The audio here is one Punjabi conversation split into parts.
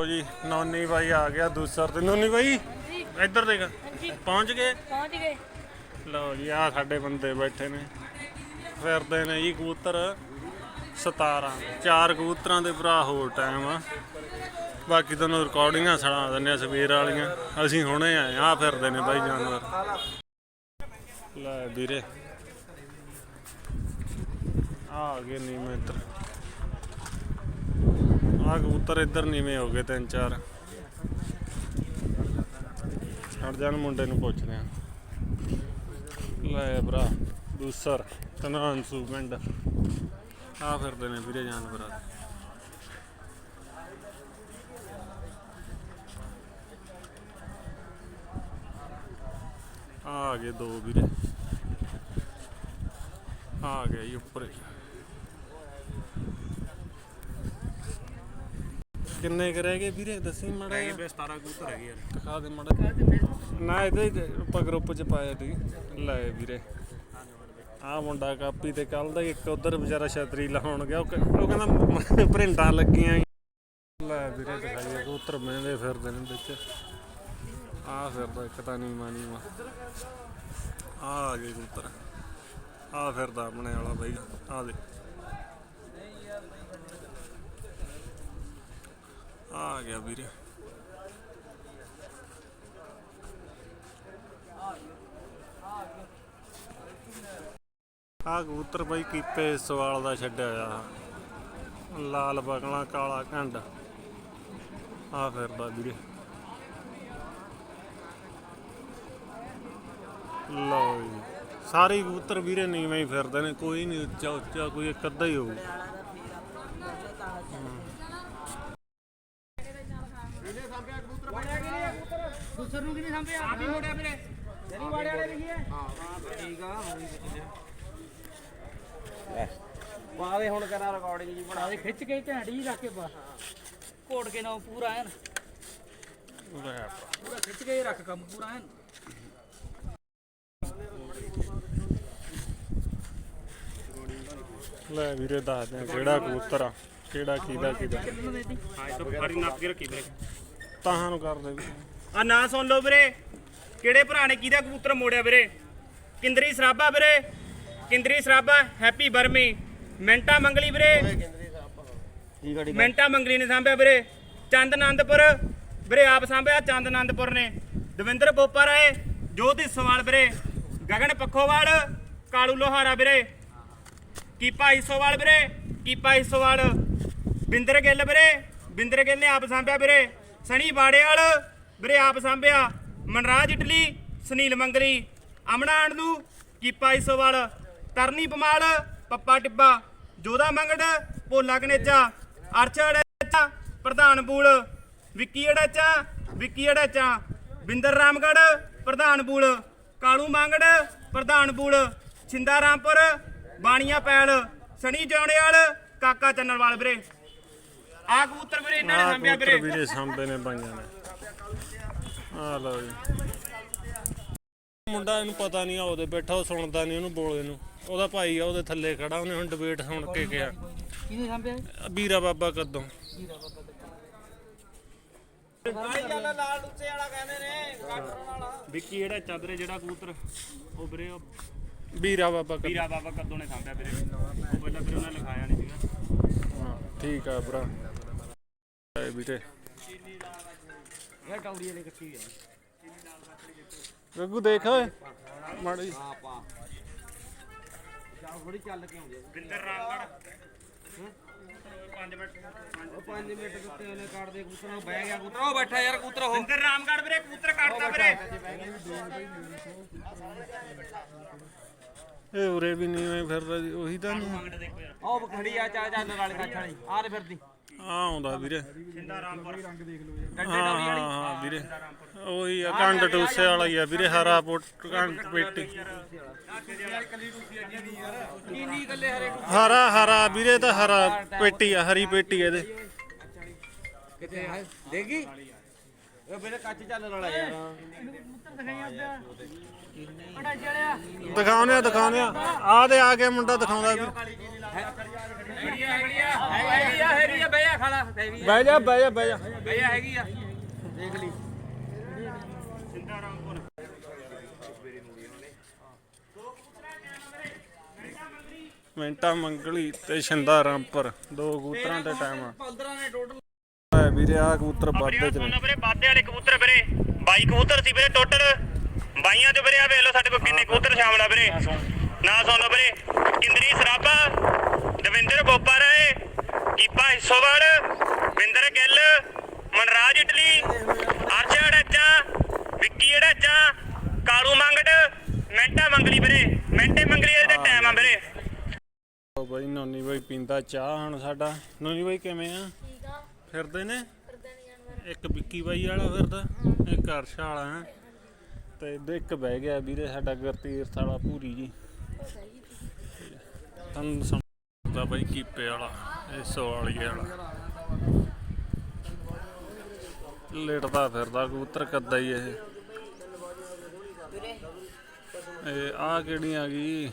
ਲਓ ਜੀ ਨੌਨੀ ਬਾਈ ਆ ਗਿਆ ਦੂਸਰ ਤੇ। ਨੌਨੀ ਬਾਈ ਇੱਧਰ ਦੇਖ ਪਹੁੰਚ ਗਏ? ਪਹੁੰਚ ਗਏ। ਲਓ ਜੀ ਆ ਸਾਡੇ ਬੰਦੇ ਬੈਠੇ ਨੇ। ਫਿਰਦੇ ਨੇ ਜੀ ਕਬੂਤਰ 17 ਚਾਰ ਕਬੂਤਰਾਂ ਦੇ ਭਰਾ ਹੋਰ ਟਾਈਮ ਆ। ਬਾਕੀ ਤੁਹਾਨੂੰ ਰਿਕਾਰਡਿੰਗਾਂ ਸੁਣਾ ਦਿੰਦੇ ਆ ਸਵੇਰ ਵਾਲੀਆਂ। ਅਸੀਂ ਹੁਣੇ ਆਏ ਆ ਫਿਰਦੇ ਨੇ ਬਾਈ ਜਾਨਵਰ। ਲੈ ਵੀਰੇ। ਆ ਗਏ ਨੀਵੇਂ ਇੱਧਰ। ਆ ਕਬੂਤਰ ਇੱਧਰ ਨੀਵੇਂ ਹੋ ਗਏ ਤਿੰਨ ਚਾਰ। ਛੱਡ ਜਾਣ, ਮੁੰਡੇ ਨੂੰ ਪੁੱਛਦੇ ਆ। ਲੈ ਭਰਾ, ਦੂਸਰ ਤਨਾਂਸੂ ਪਿੰਡ। ਆ ਫਿਰਦੇ ਨੇ ਵੀਰੇ ਜਾਨਵਰਾਂ ਦੇ। ਆ ਆ ਗਏ ਦੋ ਵੀਰੇ। ਆ ਗਏ ਜੀ ਉੱਪਰ। ਕਿੰਨੇ ਕੁ ਰਹਿ ਗਏ ਵੀਰੇ? ਦੱਸੀ ਮੜਾ ਬੇ 17 ਕਬੂਤਰ ਹੈਗੇ ਯਾਰ ਦਿਖਾ ਦੇ ਮੜਾ ਨਾ ਇਹਦੇ ਆਪਾਂ ਗਰੁੱਪ ਚ ਪਾਇਆ ਤੀ ਲੈ ਵੀਰੇ। ਆ ਮੁੰਡਾ ਕਾਪੀ ਤੇ ਕੱਲ ਦਾ ਇੱਕ ਉਧਰ ਵਿਚਾਰਾ ਛਤਰੀ ਲਾਉਣ ਗਿਆ। ਉਹ ਕ- ਉਹ ਕਹਿੰਦਾ ਪ੍ਰਿੰਟਾਂ ਲੱਗੀਆਂ ਲੈ ਵੀਰੇ ਦਿਖਾਈਏ ਕਬੂਤਰ ਮਹਿੰਦੇ ਫਿਰਦੇ ਨੇ ਵਿੱਚ। ਆ ਫਿਰਦਾ ਇੱਕ ਤਾਂ ਨਹੀਂ ਮਾਨੀ ਮਾ ਆ ਆ ਗਏ ਕਬੂਤਰ। ਆ ਫਿਰਦਾ ਆਪਣੇ ਵਾਲਾ ਬਾਈ। ਆ ਦੇ ਆ ਗਿਆ ਵੀਰੇ। ਆ ਕਬੂਤਰ ਬਾਈ ਕੀਪੇ ਸਵਾਲ ਦਾ ਛੱਡਿਆ ਆ ਲਾਲ ਬਗਲਾ, ਕਾਲਾ ਘੰਡ। ਆ ਫਿਰਦਾ ਵੀਰੇ। ਲਓ ਜੀ। ਸਾਰੇ ਕਬੂਤਰ ਵੀਰੇ ਨੀਵੇਂ ਹੀ ਫਿਰਦੇ ਨੇ, ਕੋਈ ਨਹੀਂ ਉੱਚਾ ਉੱਚਾ ਕੋਈ ਇੱਕ ਅੱਧਾ ਹੀ ਹੋਊ। ਦੂਸਰ ਨੂੰ ਕਿਨੇ ਸੰਭਿਆ ਆਪ ਹੀ ਮੋੜਿਆ ਵੀਰੇ। ਜਰੀ ਵਾੜੇ ਵਾਲੇ ਲਿਖੀਏ ਬਾਵੇ ਹੁਣ ਕਰਾਂ ਰਿਕਾਰਡਿੰਗ ਜੀ ਬਣਾ। ਦੇ ਖਿੱਚ ਕੇ ਝਾੜੀ ਰੱਖ ਕੇ ਬਾ ਕੋੜ ਕੇ ਨਾ ਪੂਰਾ ਐਨ। ਲੈ ਪੂਰਾ ਖਿੱਚ ਕੇ ਰੱਖ ਕੰਮ ਪੂਰਾ ਐਨ। ਲੈ ਵੀਰੇ ਦੱਸਦੇ ਆ ਕਿਹੜਾ ਕਬੂਤਰ ਆ ਕਿਹੜਾ ਕਿਹਦਾ ਕਿਹਦਾ। ਹਾਂ ਇਹ ਤਾਂ ਫੜੀ ਨੱਪ ਕੇ ਰੱਖੀ ਵੀਰੇ। ਤਾਹਾਂ ਨੂੰ ਕਰ ਦੇ ਵੀ ਆ ਨਾਂ ਸੁਣ ਲਓ ਵੀਰੇ। ਕਿਹੜੇ ਭਰਾ ਨੇ ਕਿਹਦਾ ਕਬੂਤਰ ਮੋੜਿਆ ਵੀਰੇ? ਕਿੰਦਰੀ ਸਰਾਬਾ ਵੀਰੇ। ਕਿੰਦਰੀ ਸਰਾਬਾ ਹੈਪੀ ਬਰਮੀ। ਮਿੰਟਾ ਮੰਗਲੀ ਵੀਰੇ। ਮਿੰਟਾ ਮੰਗਲੀ ਨੇ ਸਾਂਭਿਆ ਵੀਰੇ। ਚੰਦ ਆਨੰਦਪੁਰ ਵੀਰੇ ਆਪ ਸਾਂਭਿਆ ਚੰਦ ਆਨੰਦਪੁਰ ਨੇ। ਦਵਿੰਦਰ ਬੋਪਾ ਰਾਏ ਜੋਤ ਸਵਾਲ ਵੀਰੇ। ਗਗਨ ਪੱਖੋਵਾਲ, ਕਾਲੂ ਲੋਹਾਰਾ ਵੀਰੇ। ਕੀਪਾ ਹਿੱਸੋਵਾਲ ਵੀਰੇ। ਕੀਪਾ ਹਿੱਸੋਵਾਲ। ਬਿੰਦਰ ਗਿੱਲ ਵੀਰੇ। ਬਿੰਦਰ ਗਿੱਲ ਨੇ ਆਪ ਸਾਂਭਿਆ ਵੀਰੇ। ਸਣੀ ਬਾੜੇਵਾਲ ਵੀਰੇ ਆਪ ਸਾਂਭਿਆ ਮਨਰਾਜ ਇਟਲੀ ਸੁਨੀਲ ਮੰਗਲੀ ਅਮਨਾ ਅਣਦੂ ਕੀਪਾ ਹਿੱਸੋਵਾਲ ਤਰਨੀ ਪਮਾਲ ਪੱਪਾ ਟਿੱਬਾ ਜੋਦਾ ਮੰਗੜ ਭੋਲਾ ਕਨੇਚਾ ਅਰਚੜ ਪ੍ਰਧਾਨ ਬੂਲ ਵਿੱਕੀ ਅੜਾਚਾ ਵਿੱਕੀ ਅੜਾਚਾ ਬਿੰਦਰ ਰਾਮਗੜ ਪ੍ਰਧਾਨ ਬੂਲ ਕਾਲੂ ਮੰਗੜ ਪ੍ਰਧਾਨ ਬੂਲ ਛਿੰਦਾ ਰਾਮਪੁਰ ਬਾਣੀਆਂ ਪੈਲ ਸਣੀ ਜੌਣੇਵਾਲ ਕਾਕਾ ਚੰਨਰਵਾਲ ਵੀਰੇ। ਆ ਕਬੂਤਰ ਵੀਰੇ ਇਹਨਾਂ ਨੇ ਸਾਂਭਿਆ ਵੀਰੇ। ਵੀਰੇ ਸਾਂਭੇ ਨੇ ਬਾਈਆਂ ਨੇ। ਆ ਲਓ ਜੀ। ਮੁੰਡਾ ਇਹਨੂੰ ਪਤਾ ਨਹੀਂ ਆ ਉਹਦੇ ਬੈਠਾ ਉਹ ਸੁਣਦਾ ਨਹੀਂ ਉਹਨੂੰ ਬੋਲੇ ਨੂੰ। ਉਹਦਾ ਭਾਈ ਆ ਉਹਦੇ ਥੱਲੇ ਖੜਾ ਉਹਨੇ ਹੁਣ ਡਿਬੇਟ ਸੁਣ ਕੇ ਗਿਆ। ਸੰਭਿਆ ਵੀਰਾ ਬਾਬਾ ਕਦੋਂ। ਵਿੱਕੀ ਜਿਹੜਾ ਚਾਦਰੇ ਜਿਹੜਾ ਕਬੂਤਰ ਉਹ? ਵੀਰੇ ਬਾਬਾ ਕਦੋਂ। ਵੀਰਾ ਬਾਬਾ ਕਦੋਂ ਨੇ ਸਾਂਭਿਆ ਵੀਰੇ? ਉਹ ਪਹਿਲਾਂ ਵੀਰੇ ਉਹਨੇ ਲਿਖਾਇਆ ਨਹੀਂ ਸੀਗਾ। ਹਾਂ, ਠੀਕ ਆ ਭਰਾ। ਵੀਰੇ। ਇਹ ਟੌੜੀ ਵਾਲੇ ਕੱਟੀ ਆ। ਗੱਗੂ ਦੇਖ ਓਏ ਮਾੜੀ ਥੋੜੀ ਚੱਲ ਕੇ ਆਉਂਦੇ ਬਿੰਦਰ ਰਾਮਗੜ 5 ਮਿੰਟ। 5 ਮਿੰਟ ਦਿੱਤੇ ਉਹਨੇ ਕਾਰਡ ਦੇ ਕਬੂਤਰ ਨੂੰ ਬਹਿ ਗਿਆ ਕਬੂਤਰ ਉਹ ਬੈਠਾ ਯਾਰ ਕਬੂਤਰ ਉਹ। ਬਿੰਦਰ ਰਾਮਗੜ ਵੀਰੇ ਕਬੂਤਰ ਕੱਟਦਾ ਵੀਰੇ। ਇਹ ਉਰੇ ਵੀ ਨਹੀਂ ਐ ਫਿਰਦਾ ਜੀ ਉਹੀ ਤਾਂ ਨਹੀਂ ਮੰਗੜ ਦੇਖੋ ਯਾਰ। ਉਹ ਖੜੀ ਆ ਚਾ ਚਾ ਨਾਲੇ ਕੱਛ ਵਾਲੀ ਆ ਰੇ ਫਿਰਦੀ। ਆ ਆਉਂਦਾ ਵੀਰੇ। ਸਿੰਦਾ ਰਾਮਪੁਰ ਡੱਡੇ ਹਾਂ ਡੌਰੀ ਹਾਂ ਵਾਲੀ? ਹਾਂ ਵੀਰੇ। ਉਹੀ ਆ ਕੰਡ ਟੂਸੇ ਵਾਲਾ ਹੀ ਆ ਵੀਰੇ ਹਰਾ ਪੋਟ ਕੰਡ ਪੇਟੀ। ਕੀਨੀ ਗੱਲੇ ਹਰੇ ਹਰਾ ਹਰਾ ਵੀਰੇ ਤਾਂ ਹਰਾ ਪੇਟੀ ਆ ਹਰੀ ਪੇਟੀ ਇਹਦੇ। ਕਿਤੇ ਦੇਗੀ ਇਹ ਵੀਰੇ ਕੱਚ ਚੱਲਣ ਵਾਲਾ ਯਾਰ। ਦਿਖਾਉਨੇ ਆ ਦਿਖਾਉਨੇ ਆ। ਆ ਦੇ ਆ ਕੇ ਮੁੰਡਾ ਦਿਖਾਉਂਦਾ ਵੀ ਹੈਗੀ ਆ ਹੈਗੀ ਆ ਹੈਗੀ ਆ ਹੈਗੀ ਆ ਬਹਿ ਜਾ ਖਾਲਾ ਹੈਗੀ ਆ। ਬਹਿ ਜਾ ਬਹਿ ਜਾ। ਬਹਿ ਜਾ ਬਹਿ ਜਾ ਹੈਗੀ ਆ। ਦੇਖ ਲਈ। ਮਿੰਟਾ ਮੰਗਲੀ ਤੇ ਛਿੰਦਾ ਰਾਮਪੁਰ ਦੋ ਕਬੂਤਰਾਂ ਦੇ ਟਾਈਮ ਆ। 15 ਨੇ ਟੋਟਲ ਆ ਵੀਰੇ ਆ ਕਬੂਤਰ ਵੱਧਦੇ ਚ ਨੇ ਵੀਰੇ ਬਾਦੇ ਵਾਲੇ ਕਬੂਤਰ ਵੀਰੇ। 22 ਕਬੂਤਰ ਸੀ ਵੀਰੇ ਟੋਟਲ ਬਾਈਆਂ ਚ ਵੀਰੇ ਆ ਵੇਖ ਲਓ ਸਾਡੇ ਕੋਲ ਕਿੰਨੇ ਕਬੂਤਰ ਸ਼ਾਮਲ ਆ ਵੀਰੇ। ਨਾ ਸੁਣੋ ਵੀਰੇ। ਕਿੰਦਰੀ ਸਰਾਬਾ ਦਵਿੰਦਰ ਬੋਪਾ ਰਾਏ ਕੀਪਾ ਹਿੱਸੋਵਾਲ ਵਿੰਦਰ ਗਿੱਲ ਮਨਰਾਜ ਇਟਲੀ ਅਰਸ਼ ਅੜਾਚਾ ਵਿੱਕੀ ਅੜਾਚਾ ਕਾਲੂ ਮੰਗੜ ਮੈਂਟਾ ਮੰਗਲੀ ਵੀਰੇ। ਮੈਂਟੇ ਮੰਗਲੀ ਦੇ ਟਾਈਮ ਆ ਵੀਰੇ। ਉਹ ਬਾਈ ਨੋਨੀ ਬਾਈ ਪੀਂਦਾ ਚਾਹ ਹੁਣ ਸਾਡਾ। ਨੋਨੀ ਬਾਈ ਕਿਵੇਂ ਆ? ਠੀਕ ਆ। ਫਿਰਦੇ ਨੇ? ਫਿਰਦੇ ਨੇ ਜਾਨਵਰ। ਇੱਕ ਵਿੱਕੀ ਬਾਈ ਵਾਲਾ ਫਿਰਦਾ ਇੱਕ ਅਰਸ਼ ਵਾਲਾ ਹੈ। ਤੇ ਇਹਦੇ ਇੱਕ ਬਹਿ ਗਿਆ ਵੀਰੇ ਸਾਡਾ ਗੁਰਤੀਰਥ ਵਾਲਾ ਪੂਰੀ ਜੀ। ਤੁਹਾਨੂੰ ਸਮਝਦਾ ਬਾਈ ਕੀਪੇ ਵਾਲਾ ਇਹ ਸਵਾਲੀ ਵਾਲਾ। ਲੇਟਦਾ ਫਿਰਦਾ ਕਬੂਤਰ ਕੱਦਾ ਹੀ ਇਹ। ਇਹ ਆ ਕਿਹੜੀ ਆ ਗਈ?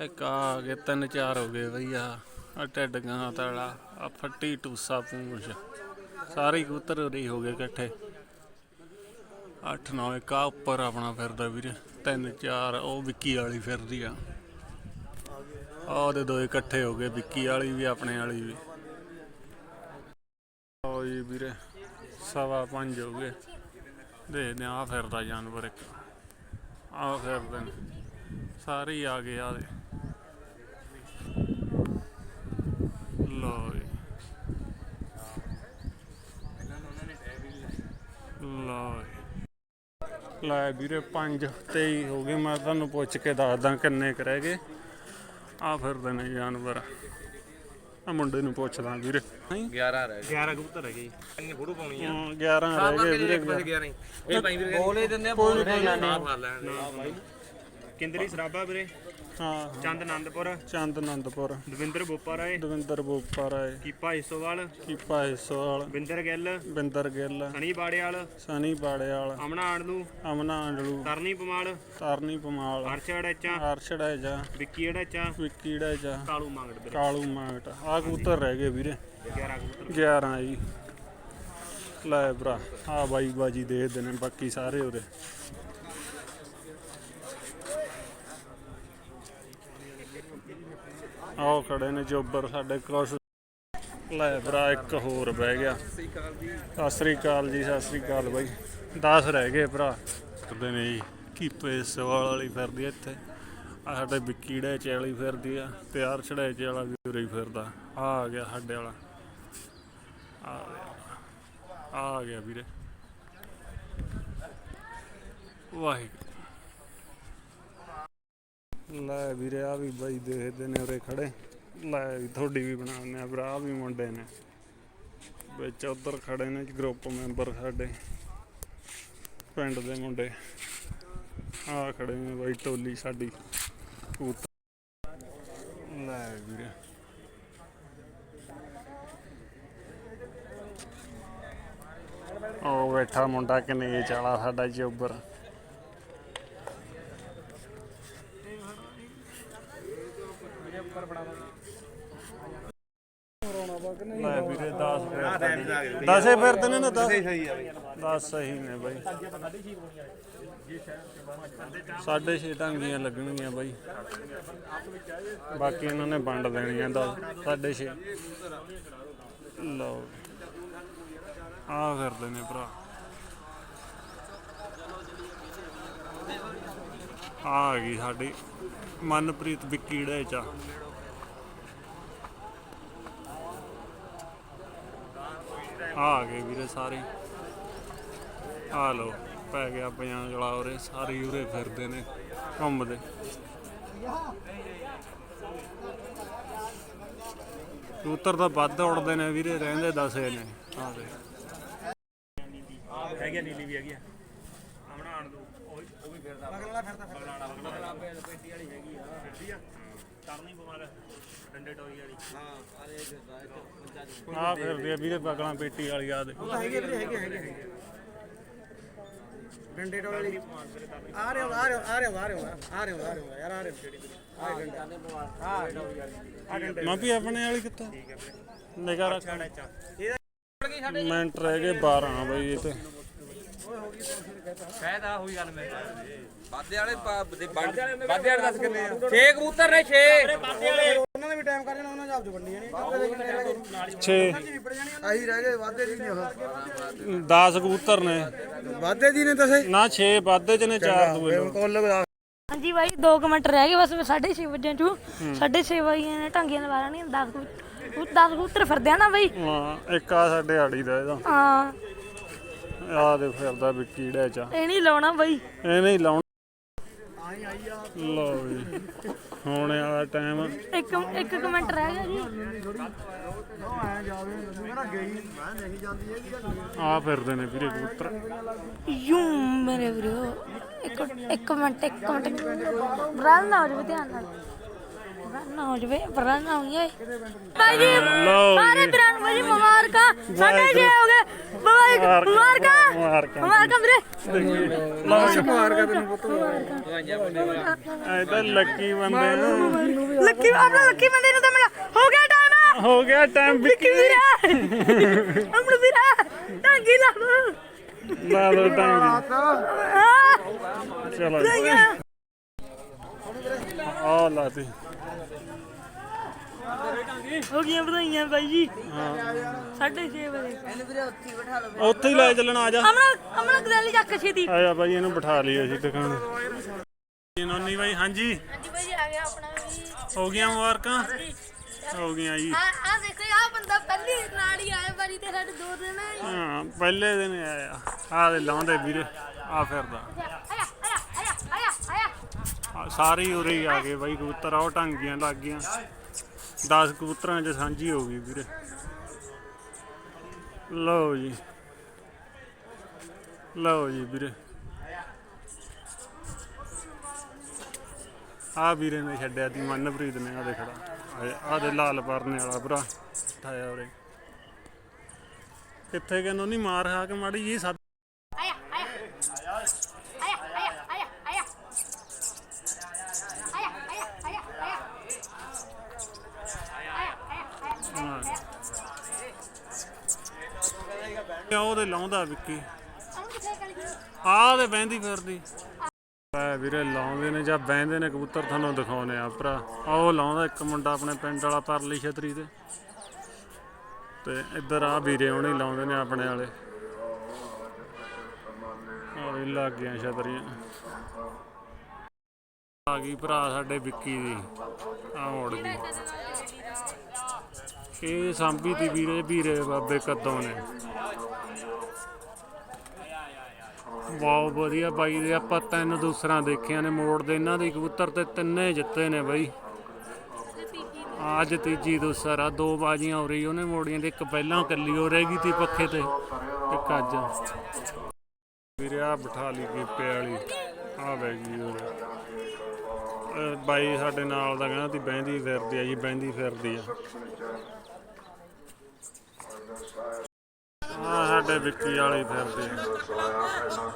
ਇੱਕ ਆ ਗਏ, ਤਿੰਨ ਚਾਰ ਹੋ ਗਏ ਬਈ ਆ ਆ ਟੱਡ ਗਾਂ ਤਾਲਾ ਆ ਫੱਟੀ ਟੂਸਾ ਪੂੰਛ। ਸਾਰੇ ਕਬੂਤਰ ਉਰੇ ਹੋ ਗਏ ਇਕੱਠੇ। 8 9 ਇੱਕ, ਆ ਉੱਪਰ ਆਪਣਾ ਫਿਰਦਾ ਵੀਰੇ। ਤਿੰਨ, ਚਾਰ, ਉਹ ਵਿੱਕੀ ਵਾਲੀ ਫਿਰਦੀ ਆ। ਆ ਉਹਦੇ ਦੋ ਇਕੱਠੇ ਹੋ ਗਏ, ਵਿੱਕੀ ਵਾਲੀ ਵੀ, ਆਪਣੇ ਵਾਲੀ ਵੀ। ਉਹ ਜੀ ਵੀਰੇ, ਸਵਾ ਪੰਜ ਹੋ ਗਏ। ਦੇਖਦੇ ਆ ਫਿਰਦਾ ਜਾਨਵਰ ਇੱਕ। ਆ ਫਿਰਦੇ ਨੇ। ਸਾਰੇ ਹੀ ਆ ਗਏ ਆ ਦੇ। ਲਓ ਜੀ। ਲਓ ਲੈ ਵੀਰੇ 5 23 ਹੋ ਗਏ ਮੈਂ ਤੁਹਾਨੂੰ ਪੁੱਛ ਕੇ ਦੱਸਦਾ ਕਿੰਨੇ ਕੁ ਰਹਿ ਗਏ। ਆ ਫਿਰਦੇ ਨੇ ਜਾਨਵਰ। ਆ ਮੁੰਡੇ ਨੂੰ ਪੁੱਛਦਾ ਵੀਰੇ। ਨਹੀਂ 11 ਰਹਿ ਗਏ। 11 ਕਬੂਤਰ ਹੈਗੇ ਇੰਨੀ ਫੋਟੋ ਪਾਉਣੀ ਆ। 11 ਰਹਿ ਗਏ ਵੀਰੇ 11 ਹੀ। ਇਹ ਭਾਈ ਵੀਰੇ ਬੋਲੇ ਦਿੰਦੇ ਆ ਬੋਲ ਨਾ ਕਰ ਲੈਣ ਕਿੰਦਰੀ ਸਰਾਬਾ ਵੀਰੇ? ਹਾਂ। ਚੰਦ ਆਨੰਦਪੁਰ ਚੰਦ ਆਨੰਦਪੁਰ ਦਵਿੰਦਰ ਬੋਪਾ ਰਾਏ। ਦਵਿੰਦਰ ਬੋਪਾ ਰਾਏ। ਕੀਪਾ ਹਿੱਸੋਵਾਲ। ਕੀਪਾ ਹਿੱਸੋਵਾਲ। ਵਿੰਦਰ ਗਿੱਲ। ਬਿੰਦਰ ਗਿੱਲ। ਸਣੀ ਬਾੜੇਵਾਲ। ਸਨੀ ਬਾੜੇਵਾਲ। ਅਮਨਾ ਆਣਲੂ ਅਮਨਾ ਅੰਡਲੂ ਕਰਨੀ ਪਮਾਲ ਤਰਨੀ ਪਮਾਲ ਅਰਸ਼ ਅੜਾਚਾ। ਅਰਸ਼ੜਾ ਜਾ ਵਿੱਕੀ ਅੜਾਚਾ। ਵਿਕੀੜਾ ਜਾ ਕਾਲੂ ਮੰਗੜ ਵੀਰੇ। ਕਾਲੂ ਮਾਗਟ ਆ ਕਬੂਤਰ ਰਹਿ ਗਏ ਵੀਰੇ। 11 ਕਬੂਤਰ। 11 ਜੀ। ਲੈ ਭਰਾ ਆ ਬਾਈ ਬਾਜੀ ਦੇਖਦੇ ਨੇ ਬਾਕੀ ਸਾਰੇ ਉਹਦੇ ਆਓ ਖੜੇ ਨੇ ਜੋਬਰ ਸਾਡੇ ਕੁਛ ਲੈ ਭਰਾ, ਇੱਕ ਹੋਰ ਬਹਿ ਗਿਆ। ਸਤਿ ਸ੍ਰੀ ਅਕਾਲ ਜੀ, ਸਤਿ ਸ੍ਰੀ ਅਕਾਲ ਬਾਈ। 10 ਰਹਿ ਗਏ ਭਰਾ। ਕਰਦੇ ਨੇ ਜੀ ਕੀਪੇ ਸਵਾਲ ਵਾਲੀ ਫਿਰਦੀ ਆ ਇੱਥੇ? ਆ ਸਾਡੇ ਵਿਕੀੜੇ ਚ ਵਾਲੀ ਫਿਰਦੀ ਆ ਤਿਆਰ ਅਰਛੜੇ ਚ ਵਾਲਾ ਵੀ ਉਰੇ ਫਿਰਦਾ। ਆ ਆ ਗਿਆ ਸਾਡੇ ਵਾਲਾ। ਆ ਗਿਆ। ਆ ਗਿਆ ਵੀਰੇ। ਵਾਹਿਗੁਰੂ। ਲੈ ਵੀਰੇ ਆ ਵੀ ਬਾਈ ਦੇਖਦੇ ਨੇ ਉਰੇ ਖੜੇ। ਲੈ ਵੀ ਤੁਹਾਡੀ ਵੀ ਬਣਾਉਂਦੇ ਆ, ਭਰਾ ਆਹ ਵੀ ਮੁੰਡੇ ਨੇ। ਵਿੱਚ ਉਧਰ ਖੜੇ ਨੇ ਗਰੁੱਪ ਮੈਂਬਰ ਸਾਡੇ, ਪਿੰਡ ਦੇ ਮੁੰਡੇ। ਆ ਖੜੇ ਨੇ ਬਾਈ ਟੋਲੀ ਸਾਡੀ ਲੈ ਵੀਰੇ। ਉਹ ਬੈਠਾ ਮੁੰਡਾ ਕਨੇਜ ਵਾਲਾ ਸਾਡਾ ਜੋਬਰ ਲੈ ਵੀਰੇ 10 ਫਿਰ 10 ਫਿਰਦੇ ਨੇ ਨਾ 10 ਸਹੀ ਆ ਬਈ। 10 ਸਹੀ ਨੇ ਬਾਈ। ਸਾਢੇ ਛੇ ਟਾਂਗੀਆਂ ਲੱਗਣਗੀਆਂ ਬਾਈ। ਬਾਕੀ ਇਹਨਾਂ ਨੇ ਵੰਡ ਦੇਣੀਆਂ ਦਾ ਸਾਢੇ ਛੇ। ਲਓ। ਆ ਫਿਰਦੇ ਨੇ ਭਰਾ। ਆ ਆ ਗਈ ਸਾਡੀ ਮਨਪ੍ਰੀਤ ਵਿਕੀੜੇ ਚ ਆ ਆ ਗਏ ਵੀਰੇ ਸਾਰੇ ਆ ਲੋ ਪੈ ਗਿਆ ਪਿਆਂ ਗਲਾ ਉਰੇ ਸਾਰੇ ਹੀ ਉਰੇ ਫਿਰਦੇ ਨੇ ਘੁੰਮਦੇ ਕਬੂਤਰ ਤਾਂ ਵੱਧ ਉੜਦੇ ਨੇ ਵੀਰੇ ਰਹਿੰਦੇ ਦਸੇ ਨੇ। ਆ ਦੇ ਹੈਗੀ ਨੀਲੀ ਵੀ ਹੈਗੀ ਆ। ਅਮਨਾ ਆਣਲੂ ਉਹ ਵੀ- ਉਹ ਵੀ ਫਿਰਦਾ। ਬਗਲਾ ਫਿਰਦਾ। ਬਗਲਾ ਬਗਲਾ ਪੇਟੀ ਵਾਲੀ ਹੈਗੀ ਆ। ਫਿਰਦੀ ਆ ਕਰਨੀ ਬਿਮਾਰ ਡੰਡੇ ਟੋਈ ਵਾਲੀ। ਹਾਂ ਦੀ ਆ ਫਿਰਦੀ ਆ ਵੀਰੇ ਬਗਲਾਂ ਪੇਟੀ ਵਾਲੀ ਆ ਦੇ ਹੈਗੇ ਵੀਰੇ ਹੈਗੇ ਹੈਗੇ ਹੈਗੇ ਡੰਡੇ ਟੋਲੇ ਆ ਰਹੇ ਹੋ ਆ ਰਹੇ ਹੋ ਆ ਰਹੇ ਹੋ ਆ ਰਹੇ ਹੋ ਆ ਰਹੇ ਹੋ ਆ ਰਹੇ ਹੋ ਯਾਰ ਆ ਰਹੇ। ਹੋ ਆ ਡੰਡੇ। ਹਾਂ ਆ ਡੰਡੇ। ਮਾਪੀ ਆਪਣੇ ਵਾਲੀ ਕਿੱਥੇ? ਨਿਗਾ ਰੱਖ। ਮਿੰਟ ਰਹਿ ਗਏ 12 ਬਈ ਇਹ ਤੇ। ਫਾਇਦਾ ਹੋਈ ਗੱਲ ਮੇਰੇ ਬਾਦੇ ਵਾਲੇ ਬਾਦੇ ਵਾਲੇ ਦੱਸ ਕਿੰਨੇ ਆ? 6 ਕਬੂਤਰ ਨੇ 6 ਉਹਨਾਂ ਨੇ ਵੀ ਟਾਈਮ ਕਰ ਜਾਣਾ ਉਹਨਾਂ ਜਾਬ ਚ ਵੰਡੀ ਜਾਣੀ 6 ਆਹੀ ਰਹਿ ਗਏ ਵਾਧੇ ਦੀ ਨੇ। ਉਹ 10 ਕਬੂਤਰ ਨੇ। ਵਾਧੇ ਦੀ ਨੇ ਦੱਸੇ ਨਾ 6 ਵਾਧੇ ਚ ਨੇ 4 ਦੂਏ ਨੂੰ। ਕੋਲ ਲਗਾ। ਹਾਂਜੀ ਬਾਈ 2 ਮਿੰਟ ਰਹਿ ਗਏ ਬਸ 6:30 ਵਜੇ ਚੋਂ। 6:30 ਵਜੇ ਨੇ ਢਾਂਗੀਆਂ ਲਵਾ ਲੈਣੀਆਂ 10 ਕਬੂਤਰ 10 ਕਬੂਤਰ ਫਿਰਦੇ ਆ ਨਾ ਬਾਈ। ਹਾਂ ਇੱਕ ਆ ਸਾਡੇ ਆੜੀ ਦਾ ਇਹਦਾ। ਹਾਂ। ਆ ਦੇ ਫਿਰਦਾ ਵੀ ਕੀੜੇ ਚ ਇਹ ਨਹੀਂ ਲਾਉਣਾ ਬਾਈ। ਇਹ ਨਹੀਂ ਲਾਉਣ। ਲਓ ਜੀ। ਹੁਣ ਵਾਲਾ ਟਾਈਮ ਇੱਕ ਇੱਕ ਕਮੈਂਟ ਰਹਿ ਗਿਆ ਜੀ। ਆ ਫਿਰਦੇ ਨੇ ਵੀਰੇ ਕਬੂਤਰ। ਯੂ ਮੇਰੇ ਵੀਰੋ। ਇੱਕ ਇੱਕ ਮਿੰਟ ਇੱਕ ਮਿੰਟ। ਬਰਾਲ ਨਾ ਹੋ ਧਿਆਨ ਨਾਲ। ਬਰਾਲ ਨਾ ਹੋ ਜਾਵੇ ਬਰਾਲ ਨਾ ਹੋਈਏ। ਬਾਈ ਜੀ ਲਓ ਸਾਰੇ ਜੀ। ਬਰਾਲ ਬਾਈ ਮੁਬਾਰਕਾਂ। ਸਾਡੇ ਜੇ ਹੋ ਗਏ ਬਾਈ ਮੁਬਾਰਕਾਂ ਮੁਬਾਰਕਾਂ। ਮੁਬਾਰਕਾਂ। ਵੀਰੇ। ਮਾਰਗਾ ਤੈਨੂੰ ਪੁੱਤ। ਐ ਤਾਂ ਲੱਕੀ ਬੰਦੇ ਨੂੰ ਲੱਕੀ ਆਪਣਾ ਲੱਕੀ ਬੰਦੇ ਨੂੰ ਤਾਂ ਮੇਰਾ ਹੋ ਗਿਆ ਟਾਈਮ ਹੋ ਗਿਆ ਟਾਈਮ ਵਿੱਕੀ ਵੀਰੇ। ਅਮਰ ਵੀਰੇ ਟਾਂਗੀ ਲਾ ਲਾ ਲੋ ਟਾਈਮ ਆ ਚਲੋ। ਆ ਲਾਤੀ ਹੋ ਗਈਆਂ ਵਧਾਈਆਂ ਬਾਈ ਜੀ। 6:30 ਵਜੇ। ਉੱਥੇ ਹੀ ਲੈ ਚੱਲਣਾ ਆ ਜਾ। ਅਮਰਾ ਅਮਰਾ ਗਦੈਲੀ ਚੱਕ ਛੇਤੀ। ਆ ਜਾ ਬਾਈ ਇਹਨੂੰ ਬਿਠਾ ਲਈ ਅਸੀਂ ਦੁਕਾਨ ਜੀ ਨੋਨੀ ਬਾਈ ਹਾਂਜੀ। ਹਾਂਜੀ ਬਾਈ ਜੀ ਆ ਗਿਆ ਆਪਣਾ ਵੀ। ਹੋ ਗਈਆਂ ਮੁਬਾਰਕਾਂ। ਹੋ ਗਈਆਂ ਜੀ। ਆ ਆ ਦੇਖੋ ਆ ਬੰਦਾ ਪਹਿਲੀ ਨਾਲ ਹੀ ਆਇਆ ਵਾਰੀ ਤੇ ਸਾਡੇ ਦੋ ਦਿਨ ਆਇਆ ਹਾਂ ਪਹਿਲੇ ਦਿਨ ਆਇਆ। ਆ ਦੇ ਲਾਉਂਦੇ ਵੀਰੇ ਆ ਫਿਰਦਾ। ਆਇਆ ਆਇਆ ਆਇਆ ਸਾਰੇ ਹੀ ਉਰੇ ਹੀ ਆ ਗਏ ਬਾਈ ਕਬੂਤਰ ਆਹ ਟਾਂਗੀਆਂ ਲੱਗ ਗਈਆਂ। 10 ਕਬੂਤਰਾਂ 'ਚ ਸਾਂਝੀ ਹੋ ਗਈ ਵੀਰੇ। ਲਓ ਜੀ। ਲਓ ਜੀ ਵੀਰੇ। ਆ ਵੀਰੇ ਨੇ ਛੱਡਿਆ ਦੀ ਮਨਪ੍ਰੀਤ ਨੇ ਆ ਦੇਖੜਾ ਆ ਦੇ ਲਾਲ ਪਰਨੇ ਵਾਲਾ ਭਰਾ ਠਾਇਆ ਉਰੇ। ਕਿੱਥੇ ਗਏ ਨਹੀਂ ਮਾਰ ਖਾ ਕੇ ਮਾੜੀ ਜੀ ਸੱਤ ਉਹਦੇ ਲਾਉਂਦਾ ਵਿੱਕੀ? ਆਹ ਤੇ ਬਹਿੰਦੀ ਫਿਰਦੀ। ਐ ਵੀਰੇ ਲਾਉਂਦੇ ਨੇ ਜਾਂ ਬਹਿੰਦੇ ਨੇ ਕਬੂਤਰ ਤੁਹਾਨੂੰ ਦਿਖਾਉਨੇ ਆ ਭਰਾ। ਆਹ ਉਹ ਲਾਉਂਦਾ ਇੱਕ ਮੁੰਡਾ ਆਪਣੇ ਪਿੰਡ ਵਾਲਾ ਪਰਲੀ ਛਤਰੀ ਤੇ। ਤੇ ਇੱਧਰ ਆ ਵੀਰੇ ਹੁਣੀ ਲਾਉਂਦੇ ਨੇ ਆਪਣੇ ਵਾਲੇ। ਆ ਵੀ ਲੱਗ ਗਿਆ ਛਤਰੀਆਂ। ਆ ਗਈ ਭਰਾ ਸਾਡੇ ਵਿੱਕੀ ਦੀ। ਆ ਮੁੜ ਗਈ। ਇਹ ਸਾਂਭੀ ਦੀ ਵੀਰੇ ਵੀਰੇ ਬਾਬੇ ਕਦੋਂ ਨੇ। ਬਹੁਤ ਵਧੀਆ ਬਾਈ ਦੇ, ਆਪਾਂ ਤਿੰਨ ਦੂਸਰਾ ਦੇਖਿਆ ਨੇ ਮੋੜ ਦੇ। ਇਹਨਾਂ ਦੇ ਕਬੂਤਰ ਤੇ ਤਿੰਨੇ ਜਿੱਤੇ ਨੇ ਬਾਈ। ਅੱਜ ਤੀਜੀ ਦੂਸਰ ਆ, ਦੋ ਬਾਜੀਆਂ ਹੋ ਰਹੀ, ਉਹਨੇ ਮੋੜੀਆਂ ਤੇ ਇੱਕ ਪਹਿਲਾਂ ਕੱਲੀ ਹੋ ਰਹੀ ਤੀ ਪੱਖੇ ਤੇ, ਇੱਕ ਅੱਜ। ਵੀਰੇ ਆ ਬਿਠਾ ਲਈ ਗੀਪੇ ਵਾਲੀ ਆ ਬੈ ਗਈ ਬਾਈ ਸਾਡੇ ਨਾਲ ਦਾ ਕਹਿੰਦਾ ਤੀ, ਬਹਿੰਦੀ ਫਿਰਦੀ ਆ ਜੀ, ਬਹਿੰਦੀ ਫਿਰਦੀ ਆ। ਆ ਸਾਡੇ ਵਿੱਕੀ ਵਾਲੀ ਫਿਰਦੀ ਆ।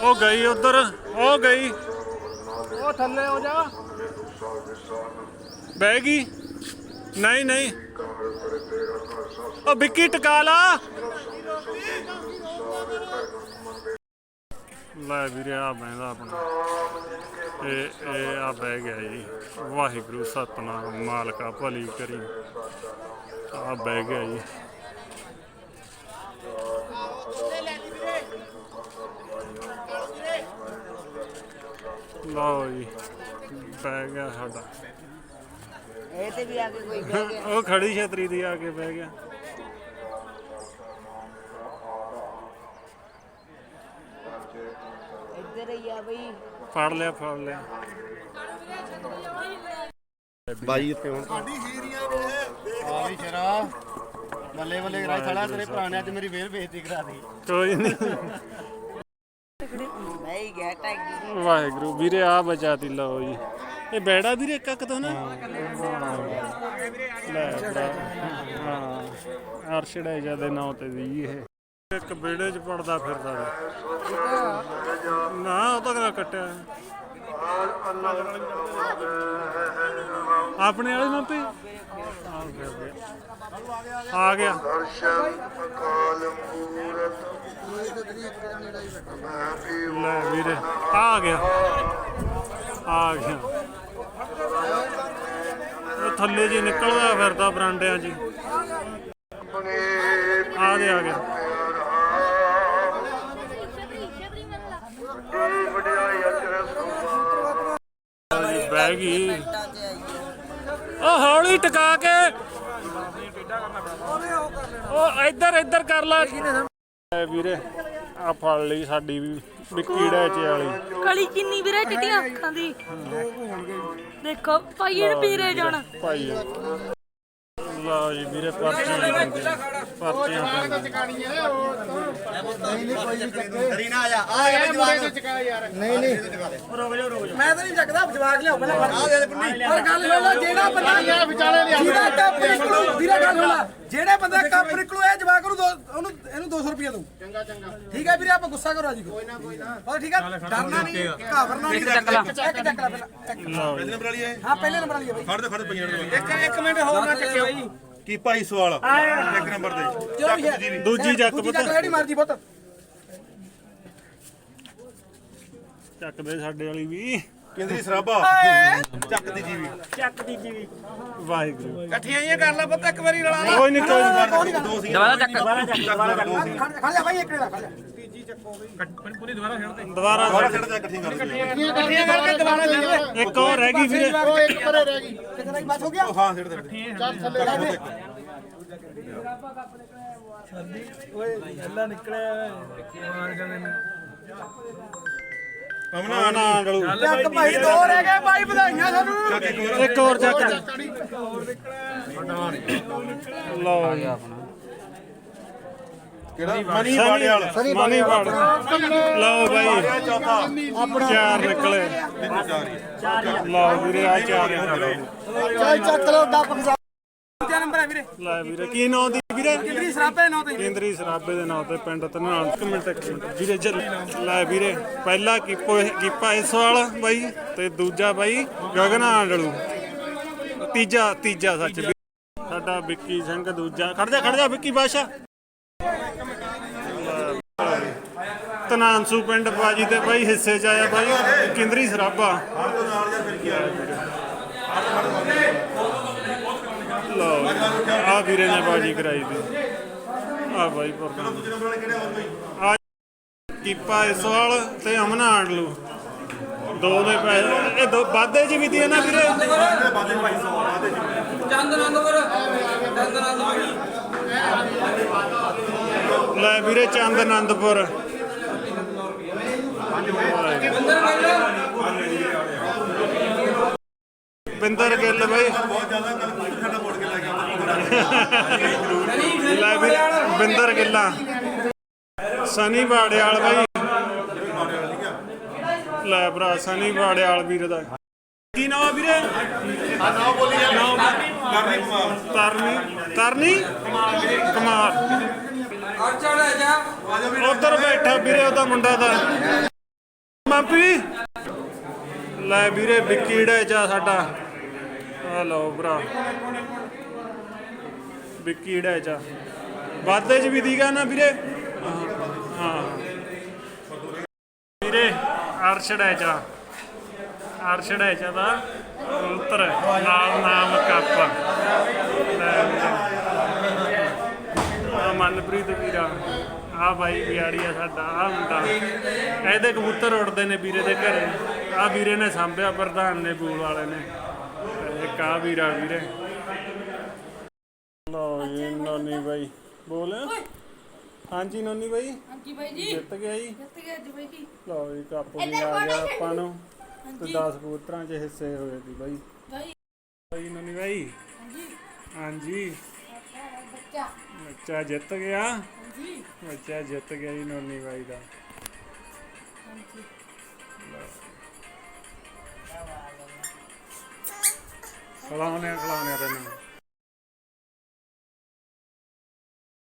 ਉਹ ਗਈ ਉਧਰ ਉਹ ਗਈ। ਉਹ ਥੱਲੇ ਹੋ ਜਾ। ਬਹਿ ਗਈ। ਨਹੀਂ ਨਹੀਂ। ਉਹ ਵਿੱਕੀ ਟਕਾ ਲਾ। ਲੈ ਵੀਰੇ ਆ ਬਹਿੰਦਾ ਆਪਣਾ। ਇਹ ਇਹ ਆ ਬਹਿ ਗਿਆ ਜੀ। ਵਾਹਿਗੁਰੂ ਸਤਨਾਮ ਮਾਲਕਾ ਭਲੀ ਕਰੀ। ਆ ਬਹਿ ਗਿਆ ਜੀ। ਲਓ ਜੀ ਬਹਿ ਗਿਆ ਸਾਡਾ। ਇਹ ਤੇ ਵੀ ਆ ਕੇ ਕੋਈ ਬਹਿ ਗਿਆ। ਉਹ ਖੜੀ ਛਤਰੀ ਦੀ ਆ ਕੇ ਬਹਿ ਗਿਆ। ਇੱਧਰ ਹੀ ਆ ਬਈ। ਫੜ ਲਿਆ ਫੜ ਲਿਆ। ਬਾਈ ਉੱਤੇ ਹੁਣ। ਸਾਡੀ ਹੀਰੀਆਂ ਨੇ। ਆ ਵੀ ਸ਼ਰਾ। ਬੱਲੇ ਬੱਲੇ ਕਰਾ ਸਾਲਾ ਤੇਰੇ ਪੁਰਾਣਿਆਂ ਚ ਮੇਰੀ ਫੇਰ ਬੇਇੱਜ਼ਤੀ ਕਰਾ ਦੀ ਕੋਈ ਨਹੀਂ ਬਹਿ ਗਿਆ ਟੈਗੀ ਵਾਹਿਗੁਰੂ ਵੀਰੇ ਆ ਬਚਾਤੀ ਲਓ ਜੀ। ਇਹ ਬੈੜਾ ਵੀਰੇ ਇੱਕ ਇੱਕ ਤੋਂ ਨਾ? ਲੈ ਬੜਾ ਹਾਂ ਅਰਸ਼ੜਾ ਜਦੇ ਨਾਂ ਤੇ ਦੀ ਇਹ। ਇੱਕ ਬੇੜੇ 'ਚ ਪੜਦਾ ਫਿਰਦਾ ਵਾ। ਨਾ ਉਹ ਤਾਂ ਕਿਹੜਾ ਕੱਟਿਆ। ਆਪਣੇ ਵਾਲੇ ਮਾਪੇ ਆ ਗਿਆ ਆ ਗਿਆ। ਲੈ ਵੀਰੇ ਆ ਗਿਆ ਆ ਗਿਆ ਉਹ ਥੱਲੇ ਜੀ ਨਿਕਲਦਾ ਫਿਰਦਾ ਬਰਾਂਡਿਆਂ 'ਚ ਹੀ। ਆ ਦੇ ਆ ਗਿਆ ਬਹਿ ਗਈ ਉਹ ਹੌਲੀ ਟਿਕਾ ਕੇ ਉਹ ਇੱਧਰ ਇੱਧਰ ਕਰ ਲੈ ਐ ਵੀਰੇ ਆ ਫੜ ਲਈ ਸਾਡੀ ਵੀ ਵਿੱਕੀ ਡੈਚੇ ਵਾਲੀ। ਕਲੀ ਕਿੰਨੀ ਵੀਰੇ ਟਿੱਡੀਆਂ ਅੱਖਾਂ ਦੀ? ਦੇਖੋ ਭਾਈ ਇਹਨੂੰ ਜਾਣਾ। ਭਾਈ ਲਓ ਜੀ ਵੀਰੇ ਪਰਚੀਆਂ ਦਿੰਦੇ ਆ। ਪਰਚੀਆਂ ਦਿੰਦੇ ਆ। ਮੈਂ ਤਾਂ ਨਹੀਂ ਚੱਕਦਾ ਜਵਾਕ ਲਿਆਓ ਪਹਿਲਾਂ। ਪਰ ਗੱਲ ਸੁਣ ਲੈ ਜਿਹੜਾ ਬੰਦਾ ਵਿਚਾਲੇ ਲਿਆ। ਜਿਹਦਾ ਕੱਪ ਨਿਕਲੂ ਵੀਰਾ ਗੱਲ ਸੁਣ ਲੈ। ਜਿਹੜੇ ਬੰਦਾ ਕੱਪ ਨਿਕਲੂ ਇਹ ਜਵਾਕ ਨੂੰ ਦੋ- ਉਹਨੂੰ ਇਹਨੂੰ 200 ਰੁਪਏ ਦਊ। ਚੰਗਾ ਚੰਗਾ। ਠੀਕ ਹੈ ਵੀਰੇ ਆਪਾਂ ਗੁੱਸਾ ਕਰੋ ਜੀ ਕੋਈ ਨਾ ਕੋਈ ਨਾ। ਹੋਰ ਠੀਕ ਹੈ ਡਰਨਾ ਨਹੀਂ ਘਾਬਰਨਾ ਨਹੀਂ। ਇੱਕ ਚੱਕ ਲੈ। ਇੱਕ ਚੱਕ ਲੈ ਪਹਿਲਾਂ ਇੱਕ। ਲਓ ਜੀ। ਹਾਂ। ਪਹਿਲੇ ਨੰਬਰ ਵਾਲੀ ਹੈ ਬਾਈ। ਫੜ ਦੇ ਫੜ ਦੇ ਪਈਆਂ ਇੱਕ ਇੱਕ ਮਿੰਟ ਹੋਰ ਨਾ ਚੱਕਿਓ। ਕੀ ਭਾਈ ਸਵਾਲ? ਇੱਕ ਨੰਬਰ ਦੇ। ਜੋ ਵੀ ਦੂਜੀ ਚੱਕ ਦੂਜੀ ਪੁੱਤ। ਚੱਕ ਜਿਹੜੀ ਮਰਜ਼ੀ ਪੁੱਤ। ਚੱਕਦੇ ਸਾਡੇ ਵਾਲੀ ਵੀ। ਕੇਂਦਰੀ ਸਰਾਬਾ। ਚੱਕ ਦੀ ਜੀਵੀ। ਵਾਹਿਗੁਰੂ। ਇਕੱਠੀਆਂ ਹੀ ਕਰ ਲੈ ਪੁੱਤ ਇੱਕ ਵਾਰੀ ਰਲਾ ਲਾ। ਕੋਈ ਨਹੀਂ ਕੋਈ ਨੀ। ਦੋ ਸੀ ਦੁਬਾਰਾ ਚੱਕ। ਦੁਬਾਰਾ ਚੱਕ ਦੁਬਾਰਾ ਚੱਕ। ਖੜ ਜਾ ਬਾਈ ਇੱਕ ਦਾ ਖੜ ਜਾ। ਦੁਬਾਰਾ ਦੁਬਾਰਾ ਛੱਡ ਦੇ ਇਕੱਠੀ ਕਰ ਦੇ ਇਕੱਠੀਆਂ ਕਰਕੇ ਦੁਬਾਰਾ ਚੱਕ ਲੈ ਇੱਕ ਹੋਰ ਰਹਿ ਗਈ ਵੀਰੇ। ਕਿਤਨਾ ਬਸ ਹੋ ਗਿਆ। ਹਾਂ ਛੱਡ ਦੇ ਨਾ ਨਾ ਡਲੂ ਚੱਕ ਭਾਈ ਦੋ ਰਹਿ ਗਏ ਭਾਈ ਵਧਾਈਆਂ ਸਾਨੂੰ। ਇੱਕ ਹੋਰ ਚੱਕ। ਲਓ ਜੀ। ਕਿਹੜਾ? ਮਨੀ ਬਾੜਿਆਲ ਮਨੀ ਵੜ ਲਓ ਬਾਈ ਚੌਥਾ। ਚਾਰ ਨਿਕਲੇ। ਲਓ ਵੀਰੇ ਆ ਚਾਰ ਨਿਕਲੇ ਚੱਲ ਚੱਕ ਲੋ ਡੱਬ ਖਸਾ ਦੂਜਾ ਨੰਬਰ ਹੈ ਵੀਰੇ। ਲੈ ਵੀਰੇ ਕੀ ਨਾਂ ਦੀ ਵੀਰੇ? ਕਿੰਨੀ ਸਰਾਬੇ ਨੌ ਤੇ। ਕੇਂਦਰੀ ਸਰਾਬੇ ਦੇ ਨਾਂ ਤੇ ਪਿੰਡ ਤਨਾਲ ਇੱਕ ਮਿੰਟ ਇੱਕ ਮਿੰਟ। ਵੀਰੇ ਜਲ ਲੈ ਵੀਰੇ ਪਹਿਲਾ ਕੀਪੋ ਕੀਪਾ ਇਸ ਵਾਲਾ ਬਾਈ ਤੇ ਦੂਜਾ ਬਾਈ ਗਗਨ ਆਂਡਲੂ। ਤੀਜਾ ਤੀਜਾ ਸੱਚ। ਵੀ- ਸਾਡਾ ਵਿੱਕੀ ਸਿੰਘ ਦੂਜਾ। ਖੜ ਜਾ ਖੜ ਜਾ ਵਿੱਕੀ ਬਾਸ਼ਾ ਤਨਾਂਸੂ ਪਿੰਡ ਬਾਜੀ ਤੇ ਬਾਈ ਹਿੱਸੇ ਚ ਆਇਆ ਬਾਈ। ਕੇਂਦਰੀ ਸਰਾਬਾ। ਲਓ ਆ ਵੀਰੇ ਨੇ ਬਾਜੀ ਕਰਾਈ ਦੀ। ਆ ਬਾਈ ਪੁਰਨਾ ਆ ਕੀਪਾ ਇਸ ਵਾਲ ਤੇ ਅਮਨਾ ਆਂਡਲੂ ਦੋ ਦੇ ਪੈਸੇ ਇਹ ਦੋ ਵਾਧੇ ਚ ਵੀ ਦੀ ਨਾ ਵੀਰੇ। ਲੈ ਵੀਰੇ ਚੰਦ ਆਨੰਦਪੁਰ ਬਿੰਦਰ ਗਿੱਲ। ਬਾਈ। ਲੈ ਵੀ ਬਿੰਦਰ ਗਿੱਲਾ। ਸਨੀ ਬਾੜਿਆਲ ਬਾਈ। ਲੈ ਭਰਾ, ਸਨੀ ਬਾੜਿਆਲ ਵੀਰ ਦਾ। ਕੀ ਨਾਮ ਆ ਵੀਰੇ? ਨਾਮ ਬੋਲੀ ਕਰਨੀ ਕੁਮਾਰ ਤਰਨੀ। ਤਰਨੀ? ਕੁਮਾਰ। ਉਧਰ ਬੈਠਾ ਵੀਰੇ, ਉਹਦਾ ਮੁੰਡਾ ਦਾ ਮਾਪੀ ਲੈ ਵੀਰੇ, ਵਿੱਕੀ ਡੈਚਾ ਸਾਡਾ। ਆ ਲਓ ਭਰਾ। ਵਿੱਕੀ ਡੈਚਾ ਵਾਧੇ ਚ ਵੀ ਦੀਗਾ ਨਾ ਵੀਰੇ? ਹਾਂ। ਵੀਰੇ ਅਰਸ਼ ਡੈਚਾ ਅਰਸ਼ ਡੈਚਾ ਦਾ ਉਤਰ ਨਾਲ ਨਾਮ ਕੱਪ। ਆ ਮਨਪ੍ਰੀਤ ਵੀਰਾ। ਆ ਬਾਈ ਵਿਆੜੀਆ ਸਾਡਾ ਆ ਹੁੰਦਾ ਇਹਦੇ ਕਬੂਤਰ ਉੱਡਦੇ ਨੇ ਵੀਰੇ ਦੇ ਘਰੇ। ਆ ਵੀਰੇ ਨੇ ਸਾਂਭਿਆ ਪ੍ਰਧਾਨ ਨੇ, ਬੂਲ ਵਾਲੇ ਨੇ। ਇੱਕ ਆ ਵੀਰਾ ਵੀਰੇ। ਲਓ ਜੀ ਨੋਨੀ ਬਾਈ ਬੋਲ। ਹਾਂਜੀ ਨੋਨੀ ਬਾਈ? ਹਾਂਜੀ ਬਾਈ ਜੀ। ਜਿੱਤ ਗਿਆ ਜੀ। ਜਿੱਤ ਗਿਆ ਜੀ ਬਾਈ ਜੀ। ਲਓ ਜੀ ਕੱਪ ਵੀ ਆ ਗਿਆ ਆਪਾਂ ਨੂੰ। ਤੇ 10 ਕਬੂਤਰਾਂ 'ਚ ਹਿੱਸੇ ਹੋਏ ਸੀ ਬਾਈ। ਬਾਈ। ਨੋਨੀ ਬਾਈ? ਹਾਂਜੀ। ਹਾਂਜੀ। ਬੱਚਾ ਬੱਚਾ। ਜਿੱਤ ਗਿਆ। ਹਾਂਜੀ। ਬੱਚਾ ਜਿੱਤ ਗਿਆ ਜੀ ਨੋਨੀ ਬਾਈ ਦਾ। ਖਲਾਉਣੇ ਖਲਾਉਣੇ ਤੈਨੂੰ।